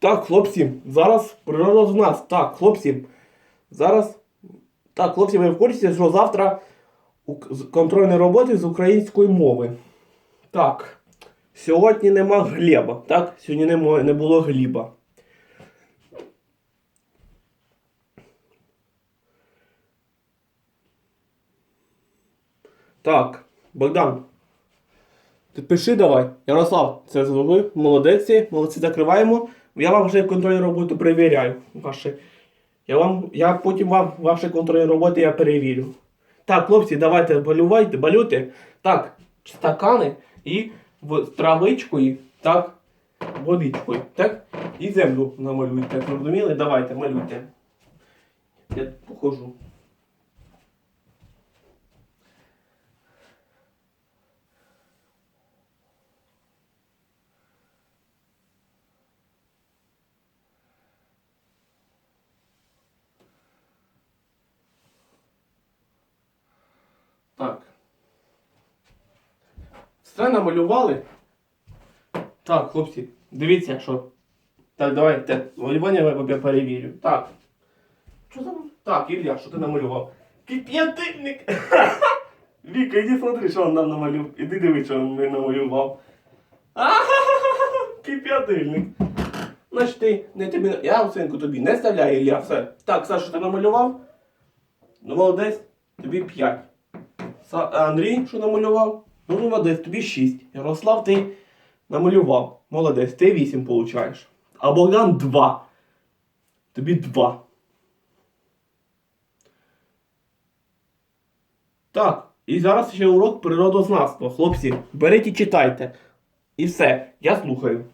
Так, хлопці, зараз природа з нас. Так, хлопці. Зараз. Так, хлопці, ви в курсі, що завтра контрольні роботи з української мови. Так. Сьогодні нема Глеба. Так, сьогодні не, мо- не було Гліба. Так, Богдан. Пиши давай. Ярослав, це ви. Молодеці, молодці закриваємо. Я вам вже контрольну роботу перевіряю. Ваші. Я, вам, я потім вам ваші контрольні роботи я перевірю. Так, хлопці, давайте балювайте, балюйте. Так, стакани і травичкою, так, водичкою, так, і землю намалюйте. Зрозуміли? Давайте, малюйте. Я похожу. Так. Все намалювали. Так, хлопці, дивіться, що. Так, давайте. Малювання я перевірю. Так. Що там? Так, Ілля, що ти намалював? Кип'ятильник! Віка, іди смотри, що він нам намалював. Іди дивись, що він намалював. Кип'ятильник. Значить ти, не тобі. Я оцінку тобі не ставляю, Ілля, все. Так, Саша, ти намалював? Ну, молодець, тобі 5. Андрій, що намалював? Ну, молодець, тобі 6. Ярослав, ти намалював. Молодець, ти 8 получаєш. А Богдан 2. Тобі 2. Так, і зараз ще урок природознавства. Хлопці, беріть і читайте. І все, я слухаю.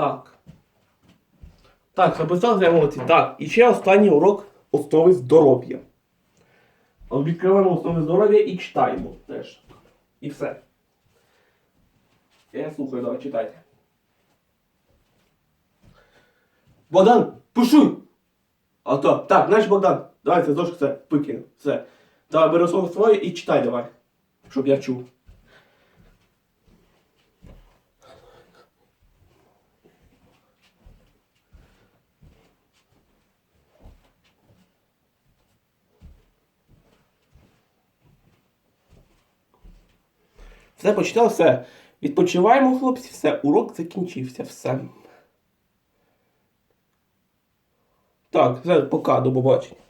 Так. Так, записав молодці. Так, і ще останній урок основи здоров'я. Відкриваємо основи здоров'я і читаємо теж. І все. Я слухаю, давай, читайте. Богдан, пиши! А то, так, знаєш, Богдан, давай це зошит, це викину. Все. Давай, бери слово своє і читай давай. Щоб я чув. Все почитав, все. Відпочиваємо, хлопці, все. Урок закінчився, все. Так, все, пока, до побачення.